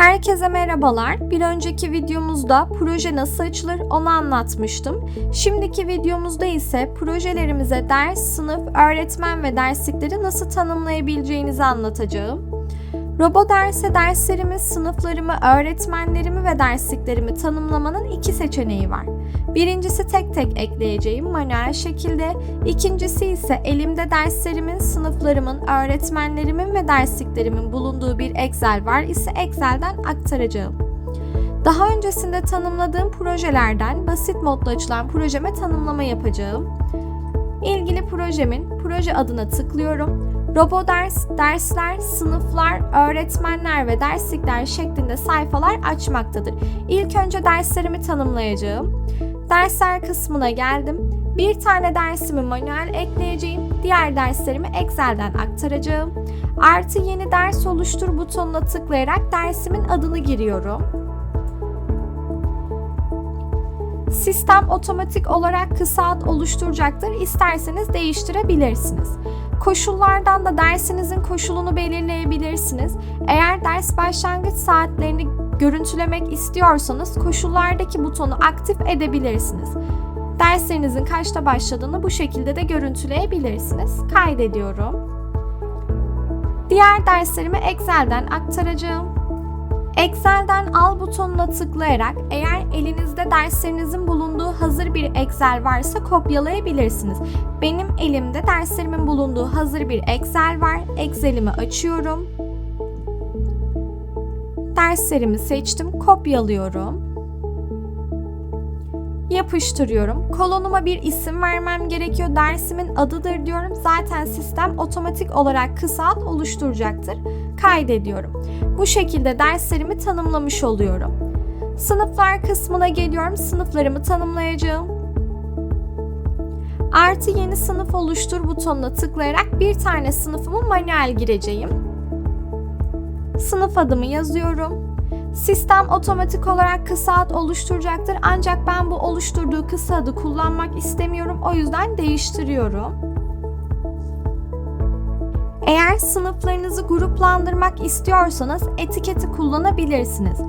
Herkese merhabalar. Bir önceki videomuzda proje nasıl açılır onu anlatmıştım. Şimdiki videomuzda ise projelerimize ders, sınıf, öğretmen ve derslikleri nasıl tanımlayabileceğinizi anlatacağım. Robo derse derslerimi, sınıflarımı, öğretmenlerimi ve dersliklerimi tanımlamanın iki seçeneği var. Birincisi tek tek ekleyeceğim manuel şekilde, ikincisi ise elimde derslerimin, sınıflarımın, öğretmenlerimin ve dersliklerimin bulunduğu bir Excel var ise Excel'den aktaracağım. Daha öncesinde tanımladığım projelerden basit modda açılan projeme tanımlama yapacağım. İlgili projemin proje adına tıklıyorum. Robo ders, dersler, sınıflar, öğretmenler ve derslikler şeklinde sayfalar açmaktadır. İlk önce derslerimi tanımlayacağım. Dersler kısmına geldim. Bir tane dersimi manuel ekleyeceğim. Diğer derslerimi Excel'den aktaracağım. Artı yeni ders oluştur butonuna tıklayarak dersimin adını giriyorum. Sistem otomatik olarak kısa ad oluşturacaktır. İsterseniz değiştirebilirsiniz. Koşullardan da dersinizin koşulunu belirleyebilirsiniz. Eğer ders başlangıç saatlerini görüntülemek istiyorsanız koşullardaki butonu aktif edebilirsiniz. Derslerinizin kaçta başladığını bu şekilde de görüntüleyebilirsiniz. Kaydediyorum. Diğer derslerimi Excel'den aktaracağım. Excel'den al butonuna tıklayarak eğer elinizde derslerinizin bulunduğu hazır bir Excel varsa kopyalayabilirsiniz. Benim elimde derslerimin bulunduğu hazır bir Excel var. Excel'imi açıyorum. Derslerimi seçtim, kopyalıyorum. Yapıştırıyorum. Kolonuma bir isim vermem gerekiyor. Dersimin adıdır diyorum. Zaten sistem otomatik olarak kısa ad oluşturacaktır. Kaydediyorum. Bu şekilde derslerimi tanımlamış oluyorum. Sınıflar kısmına geliyorum. Sınıflarımı tanımlayacağım. Artı yeni sınıf oluştur butonuna tıklayarak bir tane sınıfımı manuel gireceğim. Sınıf adımı yazıyorum. Sistem otomatik olarak kısa ad oluşturacaktır ancak ben bu oluşturduğu kısa adı kullanmak istemiyorum o yüzden değiştiriyorum. Eğer sınıflarınızı gruplandırmak istiyorsanız etiketi kullanabilirsiniz.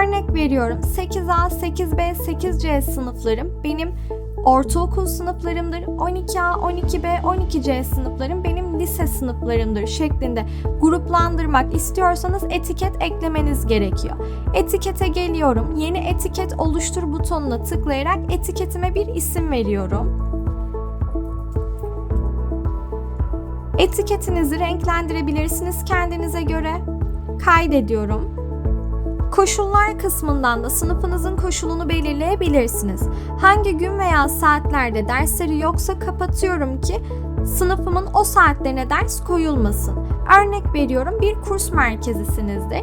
Örnek veriyorum 8A, 8B, 8C sınıflarım benim ortaokul sınıflarımdır. 12A, 12B, 12C sınıflarım benim lise sınıflarımdır şeklinde gruplandırmak istiyorsanız etiket eklemeniz gerekiyor. Etikete geliyorum. Yeni etiket oluştur butonuna tıklayarak etiketime bir isim veriyorum. Etiketinizi renklendirebilirsiniz kendinize göre. Kaydediyorum. Koşullar kısmından da sınıfınızın koşulunu belirleyebilirsiniz. Hangi gün veya saatlerde dersleri yoksa kapatıyorum ki sınıfımın o saatlerine ders koyulmasın. Örnek veriyorum bir kurs merkezisinizdir.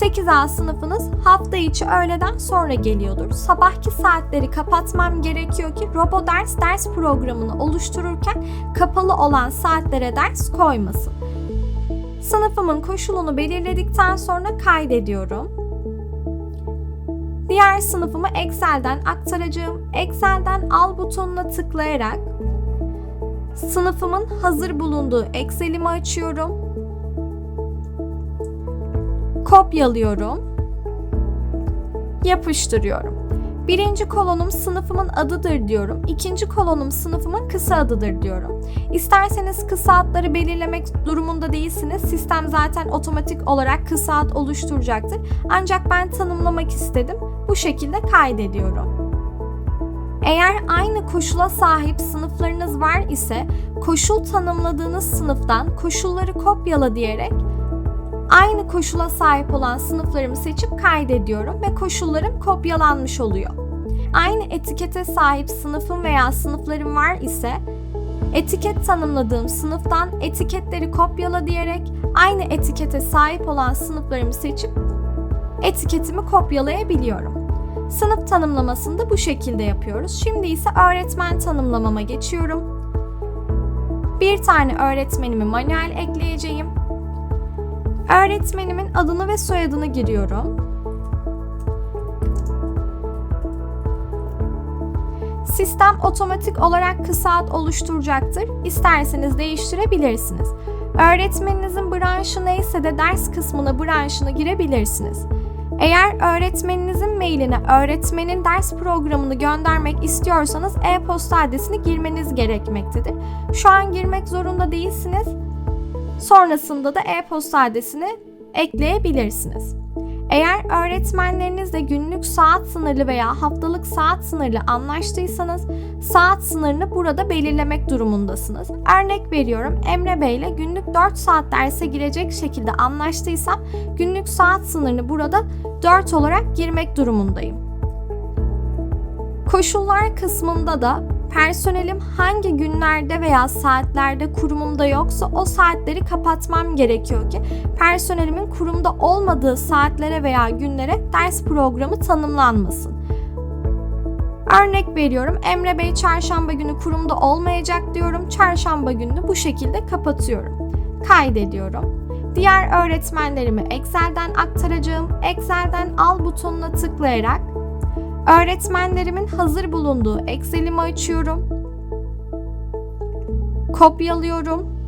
8A sınıfınız hafta içi öğleden sonra geliyordur. Sabahki saatleri kapatmam gerekiyor ki robo ders ders programını oluştururken kapalı olan saatlere ders koymasın. Sınıfımın koşulunu belirledikten sonra kaydediyorum. Diğer sınıfımı Excel'den aktaracağım. Excel'den al butonuna tıklayarak sınıfımın hazır bulunduğu Excel'imi açıyorum. Kopyalıyorum. Yapıştırıyorum. Birinci kolonum sınıfımın adıdır diyorum. İkinci kolonum sınıfımın kısa adıdır diyorum. İsterseniz kısa adları belirlemek durumunda değilsiniz. Sistem zaten otomatik olarak kısa ad oluşturacaktır. Ancak ben tanımlamak istedim. Bu şekilde kaydediyorum. Eğer aynı koşula sahip sınıflarınız var ise koşul tanımladığınız sınıftan koşulları kopyala diyerek aynı koşula sahip olan sınıflarımı seçip kaydediyorum ve koşullarım kopyalanmış oluyor. Aynı etikete sahip sınıfım veya sınıflarım var ise etiket tanımladığım sınıftan etiketleri kopyala diyerek aynı etikete sahip olan sınıflarımı seçip etiketimi kopyalayabiliyorum. Sınıf tanımlamasını da bu şekilde yapıyoruz. Şimdi ise öğretmen tanımlamama geçiyorum. Bir tane öğretmenimi manuel ekleyeceğim. Öğretmenimin adını ve soyadını giriyorum. Sistem otomatik olarak kısa ad oluşturacaktır. İsterseniz değiştirebilirsiniz. Öğretmeninizin branşı neyse de ders kısmına branşını girebilirsiniz. Eğer öğretmeninizin mailine öğretmenin ders programını göndermek istiyorsanız e-posta adresini girmeniz gerekmektedir. Şu an girmek zorunda değilsiniz. Sonrasında da e-posta adresini ekleyebilirsiniz. Eğer öğretmenlerinizle günlük saat sınırlı veya haftalık saat sınırlı anlaştıysanız saat sınırını burada belirlemek durumundasınız. Örnek veriyorum Emre Bey ile günlük 4 saat derse girecek şekilde anlaştıysam günlük saat sınırını burada 4 olarak girmek durumundayım. Koşullar kısmında da personelim hangi günlerde veya saatlerde kurumumda yoksa o saatleri kapatmam gerekiyor ki personelimin kurumda olmadığı saatlere veya günlere ders programı tanımlanmasın. Örnek veriyorum Emre Bey çarşamba günü kurumda olmayacak diyorum. Çarşamba gününü bu şekilde kapatıyorum. Kaydediyorum. Diğer öğretmenlerimi Excel'den aktaracağım. Excel'den al butonuna tıklayarak Öğretmenlerimin hazır bulunduğu Excel'imi açıyorum. Kopyalıyorum.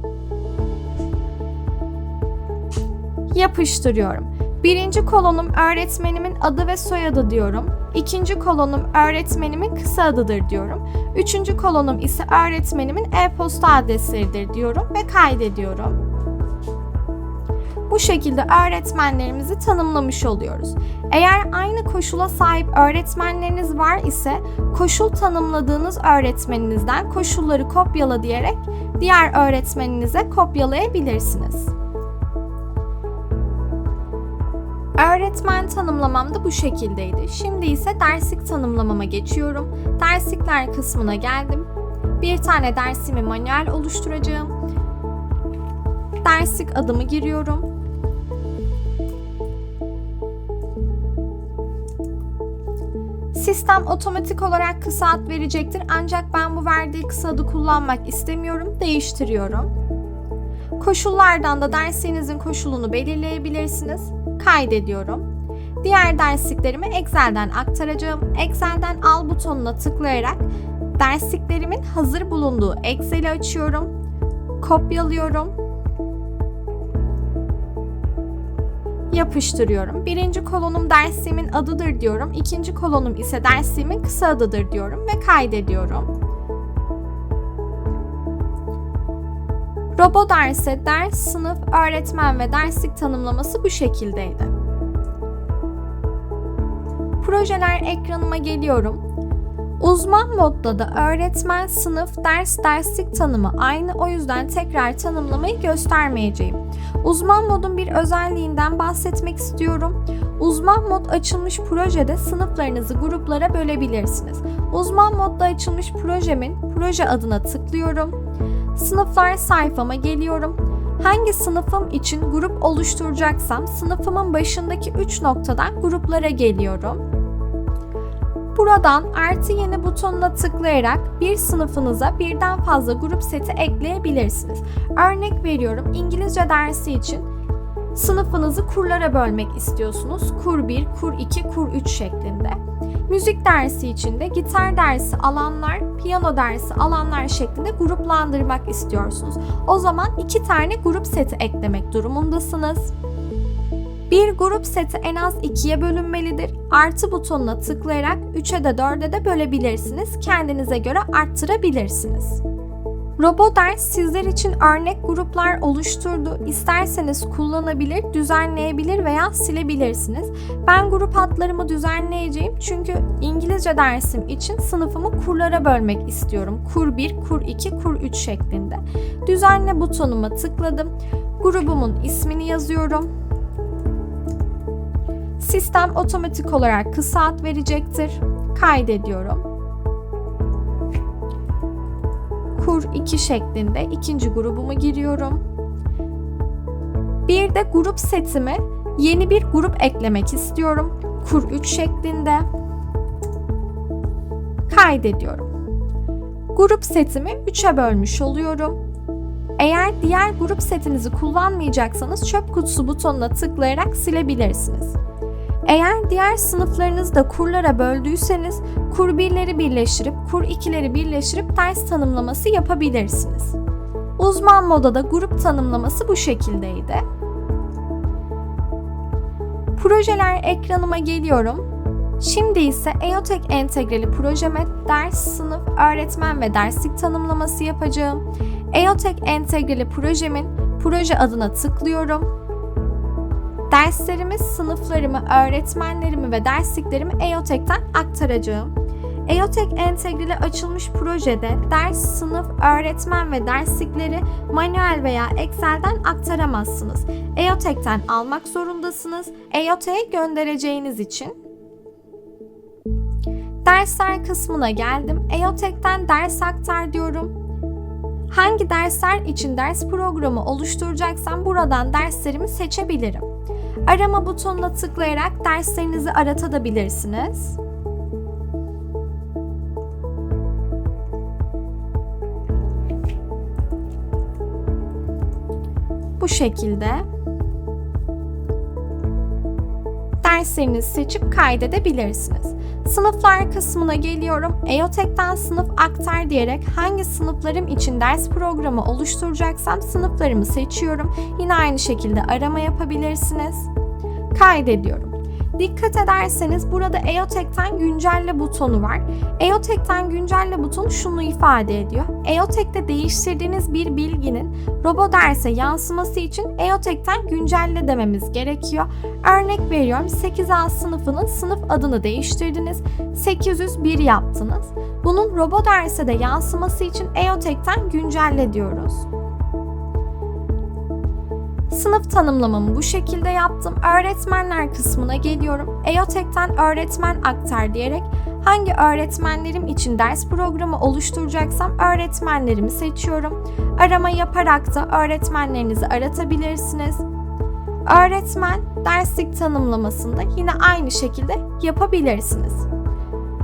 Yapıştırıyorum. Birinci kolonum öğretmenimin adı ve soyadı diyorum. İkinci kolonum öğretmenimin kısa adıdır diyorum. Üçüncü kolonum ise öğretmenimin e-posta adresleridir diyorum ve kaydediyorum. Bu şekilde öğretmenlerimizi tanımlamış oluyoruz. Eğer aynı koşula sahip öğretmenleriniz var ise koşul tanımladığınız öğretmeninizden koşulları kopyala diyerek diğer öğretmeninize kopyalayabilirsiniz. Öğretmen tanımlamam da bu şekildeydi. Şimdi ise derslik tanımlamama geçiyorum. Derslikler kısmına geldim. Bir tane dersimi manuel oluşturacağım. Derslik adımı giriyorum. Sistem otomatik olarak kısa ad verecektir ancak ben bu verdiği kısa adı kullanmak istemiyorum. Değiştiriyorum. Koşullardan da dersliğinizin koşulunu belirleyebilirsiniz. Kaydediyorum. Diğer dersliklerimi Excel'den aktaracağım. Excel'den al butonuna tıklayarak dersliklerimin hazır bulunduğu Excel'i açıyorum. Kopyalıyorum yapıştırıyorum. Birinci kolonum dersimin adıdır diyorum. İkinci kolonum ise dersimin kısa adıdır diyorum ve kaydediyorum. Robo derse ders, sınıf, öğretmen ve derslik tanımlaması bu şekildeydi. Projeler ekranıma geliyorum. Uzman modda da öğretmen, sınıf, ders, derslik tanımı aynı o yüzden tekrar tanımlamayı göstermeyeceğim. Uzman modun bir özelliğinden bahsetmek istiyorum. Uzman mod açılmış projede sınıflarınızı gruplara bölebilirsiniz. Uzman modda açılmış projemin proje adına tıklıyorum. Sınıflar sayfama geliyorum. Hangi sınıfım için grup oluşturacaksam sınıfımın başındaki 3 noktadan gruplara geliyorum. Buradan artı yeni butonuna tıklayarak bir sınıfınıza birden fazla grup seti ekleyebilirsiniz. Örnek veriyorum İngilizce dersi için sınıfınızı kurlara bölmek istiyorsunuz. Kur 1, kur 2, kur 3 şeklinde. Müzik dersi için de gitar dersi alanlar, piyano dersi alanlar şeklinde gruplandırmak istiyorsunuz. O zaman iki tane grup seti eklemek durumundasınız. Bir grup seti en az ikiye bölünmelidir. Artı butonuna tıklayarak 3'e de 4'e de bölebilirsiniz. Kendinize göre arttırabilirsiniz. RoboDers sizler için örnek gruplar oluşturdu. İsterseniz kullanabilir, düzenleyebilir veya silebilirsiniz. Ben grup adlarımı düzenleyeceğim çünkü İngilizce dersim için sınıfımı kurlara bölmek istiyorum. Kur 1, kur 2, kur 3 şeklinde. Düzenle butonuma tıkladım. Grubumun ismini yazıyorum Sistem otomatik olarak kısa ad verecektir. Kaydediyorum. Kur 2 şeklinde ikinci grubumu giriyorum. Bir de grup setime yeni bir grup eklemek istiyorum. Kur 3 şeklinde. Kaydediyorum. Grup setimi 3'e bölmüş oluyorum. Eğer diğer grup setinizi kullanmayacaksanız çöp kutusu butonuna tıklayarak silebilirsiniz. Eğer diğer sınıflarınızda kurlara böldüyseniz kur birleri birleştirip kur ikileri birleştirip ders tanımlaması yapabilirsiniz. Uzman modada grup tanımlaması bu şekildeydi. Projeler ekranıma geliyorum. Şimdi ise EOTek entegreli projeme ders, sınıf, öğretmen ve derslik tanımlaması yapacağım. EOTek entegreli projemin proje adına tıklıyorum. Derslerimi, sınıflarımı, öğretmenlerimi ve dersliklerimi EOTek'ten aktaracağım. EOTek entegreli açılmış projede ders, sınıf, öğretmen ve derslikleri manuel veya Excel'den aktaramazsınız. EOTek'ten almak zorundasınız. EOTek'e göndereceğiniz için. Dersler kısmına geldim. EOTek'ten ders aktar diyorum. Hangi dersler için ders programı oluşturacaksam buradan derslerimi seçebilirim. Arama butonuna tıklayarak derslerinizi aratabilirsiniz. Bu şekilde derslerinizi seçip kaydedebilirsiniz. Sınıflar kısmına geliyorum. EOTek'ten sınıf aktar diyerek hangi sınıflarım için ders programı oluşturacaksam sınıflarımı seçiyorum. Yine aynı şekilde arama yapabilirsiniz. Kaydediyorum. Dikkat ederseniz burada EOTek'ten güncelle butonu var. EOTek'ten güncelle butonu şunu ifade ediyor. EOTek'te değiştirdiğiniz bir bilginin RoboDers'e yansıması için EOTek'ten güncelle dememiz gerekiyor. Örnek veriyorum 8A sınıfının sınıf adını değiştirdiniz. 801 yaptınız. Bunun RoboDers'e de yansıması için EOTek'ten güncelle diyoruz. Sınıf tanımlamamı bu şekilde yaptım. Öğretmenler kısmına geliyorum. EOTek'ten öğretmen aktar diyerek hangi öğretmenlerim için ders programı oluşturacaksam öğretmenlerimi seçiyorum. Arama yaparak da öğretmenlerinizi aratabilirsiniz. Öğretmen derslik tanımlamasında yine aynı şekilde yapabilirsiniz.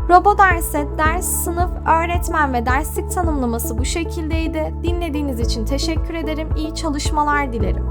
RoboDers'e ders, sınıf, öğretmen ve derslik tanımlaması bu şekildeydi. Dinlediğiniz için teşekkür ederim. İyi çalışmalar dilerim.